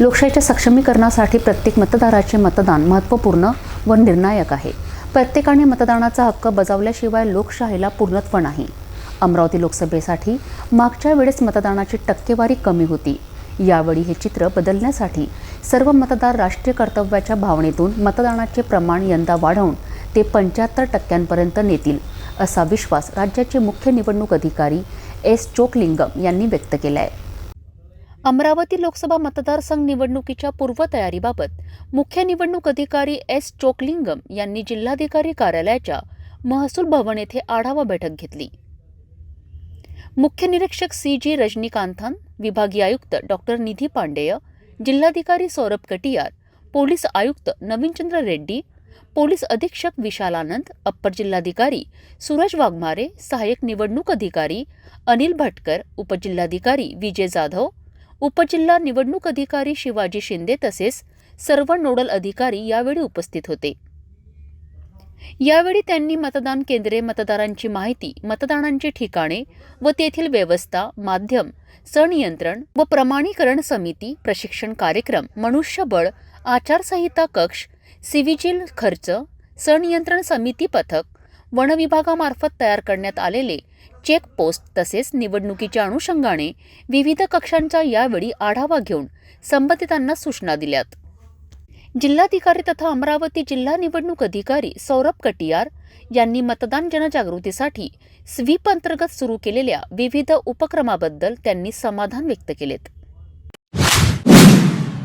लोकशाहीच्या सक्षमीकरणासाठी प्रत्येक मतदाराचे मतदान महत्त्वपूर्ण व निर्णायक आहे. प्रत्येकाने मतदानाचा हक्क बजावल्याशिवाय लोकशाहीला पूर्णत्व नाही. अमरावती लोकसभेसाठी मागच्या वेळेस मतदानाची टक्केवारी कमी होती. यावेळी हे चित्र बदलण्यासाठी सर्व मतदार राष्ट्रीय कर्तव्याच्या भावनेतून मतदानाचे प्रमाण यंदा वाढवून ते पंच्याहत्तर टक्क्यांपर्यंत नेतील असा विश्वास राज्याचे मुख्य निवडणूक अधिकारी एस चोकलिंगम यांनी व्यक्त केला आहे अमरावती लोकसभा मतदारसंघ निवडणुकीच्या पूर्वतयारीबाबत मुख्य निवडणूक अधिकारी एस चोकलिंगम यांनी जिल्हाधिकारी कार्यालयाच्या महसूल भवन येथे आढावा बैठक घेतली. मुख्य निरीक्षक सी जी रजनीकांथन विभागीय आयुक्त डॉक्टर निधी पांडेय जिल्हाधिकारी सौरभ कटियार पोलीस आयुक्त नवीनचंद्र रेड्डी पोलीस अधीक्षक विशाल आनंद अप्पर जिल्हाधिकारी सूरज वाघमारे सहाय्यक निवडणूक अधिकारी अनिल भटकर उपजिल्हाधिकारी विजय जाधव उपजिल्हा निवडणूक अधिकारी शिवाजी शिंदे तसेच सर्व नोडल अधिकारी यावेळी उपस्थित होते. यावेळी त्यांनी मतदान केंद्रे मतदारांची माहिती मतदानांची ठिकाणे व तेथील व्यवस्था माध्यम सनियंत्रण व प्रमाणीकरण समिती प्रशिक्षण कार्यक्रम मनुष्यबळ आचारसंहिता कक्ष सिव्हिजिल खर्च सनियंत्रण समिती पथक वनविभागामार्फत तयार करण्यात आलेले चेक पोस्ट तसेच निवडणुकीच्या अनुषंगाने विविध कक्षांचा यावेळी आढावा घेऊन संबंधितांना सूचना दिल्यात. जिल्हाधिकारी तथा अमरावती जिल्हा निवडणूक अधिकारी सौरभ कटियार यांनी मतदान जनजागृतीसाठी स्वीप अंतर्गत सुरू केलेल्या विविध उपक्रमाबद्दल त्यांनी समाधान व्यक्त केलेत.